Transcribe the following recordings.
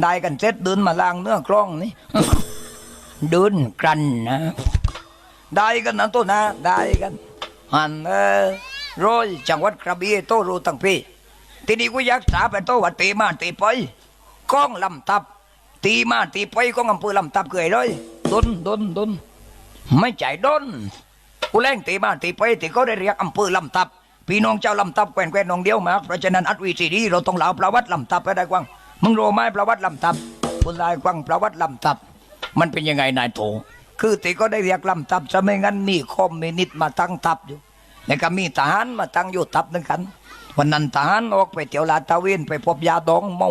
ได้กันเสร็จเดินมาล้างเนื้อกล้องนี่เดินกันนะได้กันนะตัวนะได้กันอันเออโรยจังหวัดกระบี่โตรู้ตั้งพี่ทีนี้กูอยากถามไปโตว่าตีมาตีไปกล้องลำตับ ตีมาตีไปกล้องอำเภอลำตับเกยเลยดนดนดนไม่ใจดนกูแรงตีมาตีไปตีก็ได้เรียกอำเภอลำตับพี่น้องเจ้าลำตับแควนแควนน้องเดียวมากเพราะฉะนั้นอัดวีซีดีเราต้องเล่าประวัติลำตับไปได้กว้าง มึงรู้ไหมประวัติลำตับคุณลายกว้างประวัติลำตับ มันเป็นยังไงนายโถคือตีก็ได้เรียกลำตับจะไม่งั้นมีคอมมินิสต์มาตั้งทับอยู่แล้วก็มีทหารมาตั้งอยู่ทับนึงกัน วันนั้นทหารออกไปเที่ยวลาดตะเวนไปพบยาดองเมา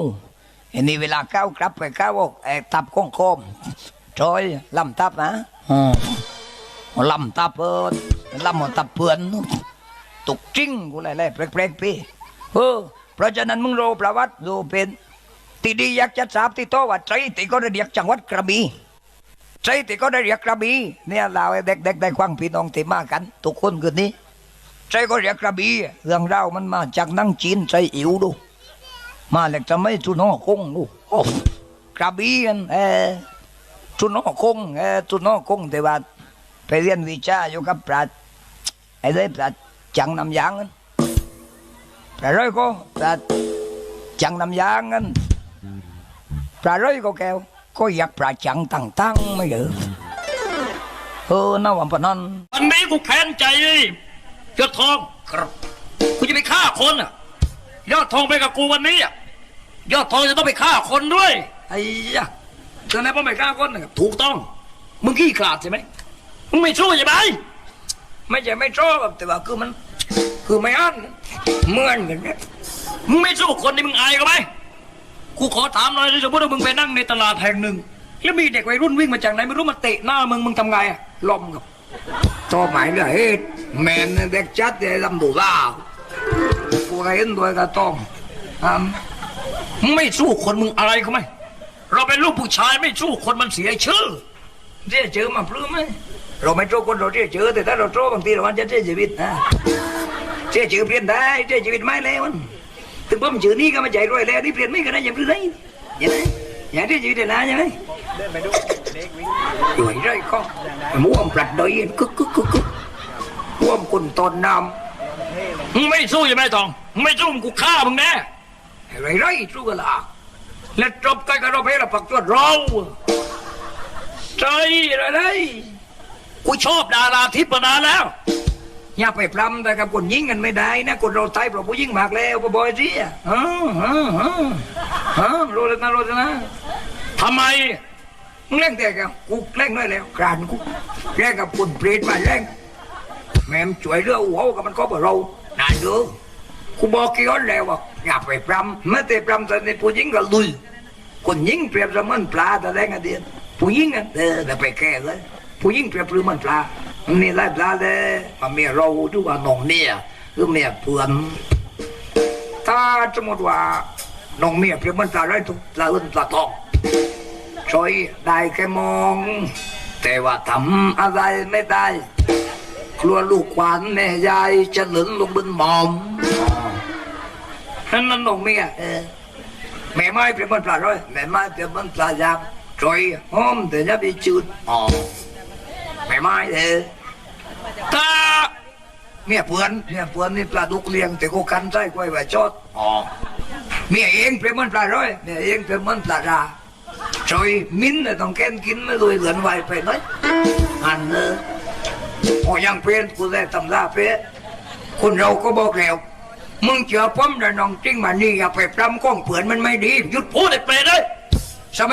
อันนี้เวลาเก้าวกลับไปเก้าออกแอกทับโค้งคมจอยลำตับนะอลำตับเออลำหัวตับเพื่อนตุกจริงกูเลยเลยแปลกๆพี่เออเพราะฉะนั้นมึงรู้ประวัติดูเป็น ตีดีอยากจะทราบที่โตว่าใจตีก็ได้เรียกจังหวัดกระบี่ใจที่ก็ได้เรียกกระบี่เนี่ยเราเด็กๆได้ควังพี่น้องที่มากันทุกคนคืนนี้ใจก็เรียกกระบี่เรื่องเรามันมาจากนั่งจีนใจอิ๋วดู มาแล้วจะไม่จุนหอคงดูกระบี่กันเออจุนหอคงเออจุนหอคงแต่ว่าไปเรียนวิชาอยู่กับปราชญ์ไอ้เด้ปราชจังนำยางกันปราร้อยก็ปราชญ์จังนำยางกัน ปราร้อยก็แก้ว ก็อยากประจังตั้งๆไม่เหรอเออน่าวันปะนั้นวันนี้กูแค้นใจยอดทองครับกูจะไปฆ่าคนอะ ยอดทองไปกับกูวันนี้อะยอดทองจะต้องไปฆ่าคนด้วยไอ้ยะเธอไหนพ่อไม่กล้าคนนะครับถูกต้อง มึงขี้ขลาดใช่ไหมมึงไม่ช่วยใช่ไหมไม่ใช่ไม่ชอบแบบแต่ว่าคือมัน คือไม่อั้นเหมือนกันเนี่ยมึงไม่สู้คนนี่มึงอายเขาไหม กูขอถามหน่อยดิสมมติว่ามึงไปนั่งในตลาดแห่งหนึ่ง แล้วมีเด็กวัยรุ่นวิ่งมาจากไหนไม่รู้มาเตะหน้ามึงมึงทำไงอะลมกับต่อหมายเลยเฮ้ยแมนเด็กจัดเลยลำดูล่ากูก็เห็นด้วยก็ต้องอ่ามึงไม่สู้คนมึงอะไรเขาไหมเราเป็นลูกผู้ชายไม่สู้คนมันเสียชื่อเรียกเจอมาพลื้มไหมเราไม่โจคนเราเรียกเจอแต่ถ้าเราโจบางทีเรามันจะเสียชีวิตนะเสียชื่อเปลี่ยนได้เสียชีวิตไม่แล้วมัน ถึงผมชื่อนี้ก็มาใจรวยแล้วนี่เปลี่ยนไม่ก็ได้อย่างพลื้มได้ยังไงอย่างที่ชีวิตเดียวนะใช่ไหมอยู่ไร่ก็ม่วมปลัดดอยกึกกึกกึกกึกม่วมคนตอนน้มึงไม่สู้ใช่ไหมทองมึงไม่สู้มึงกูฆ่ามึงแน่ำไรไรสู้กันละและจบกันกับเราเพลปักจวดเราใจอะไรกูชอบดาราทิพย์มานานแล้ว อย่าไปพรำแต่กับคนยิงกันไม่ได้นะคนเราตายเพราะผู้ยิงมากแล้วก็บอยสิอะฮะฮะฮะฮะรู้แล้วนะรู้แล้วนะทำไมมึงเล่นแต่กับกูเล่นด้วยแล้วกรานกูเล่นกับคนเปรตมาเล่นแม่มช่วยเรื่องหัวกับมันก็บ่เรานานเด้อกูบอกกี่คนแล้วว่าอย่าไปพรำไม่แต่พรำแต่ในผู้ยิงก็ลุยคนยิงเปรียบเสมือนปลาแต่แรงอเดียนผู้ยิงอะเออแต่ไปแก้เลยผู้ยิงเปรียบเสมือนปลา มันมีหลายปลาเลยมันมีเราดูว่าน้องเมียหรือเมียเพื่อนถ้าสมมติว่าน้องเมียเปรียบเหมือนปลาไรทุกลาอื่นลาทองช่วยได้แค่มอง แต่ว่าทำอะไรไม่ได้กลัวลูกขวานแม่ยายจะหล่นลงบนหมอมนั่นนั่นน้องเมียแม่ไม้เปรียบเหมือนปลาร้อยแม่ไม้เปรียบเหมือนปลายางจอยหอมแต่จะไปจืดอ๋อ แม่ไม้เออถ้าเมียเพื่อนเมียเพื่อนนี่ปลาดุกเลี้ยงแต่กูกันใจกล้วยไว้จอดอ๋อเมียเองเปรียบเหมือนปลาร้อยเมียเองเปรียบเหมือนปลาราจอยมิ้นท์น่ะต้องแกนกินไม่รวยเหลือนไวไปหน่อยอันเนอพอยังเพี้ยนกูได้ตำราเพี้ยคนเราก็บอกแล้วมึงเจอป้อมแล้วน้องจริงมานี่อย่าไปปล้ำก้องเผื่อนมันไม่ดีหยุดพูดไอ้เปรตเลยสมัย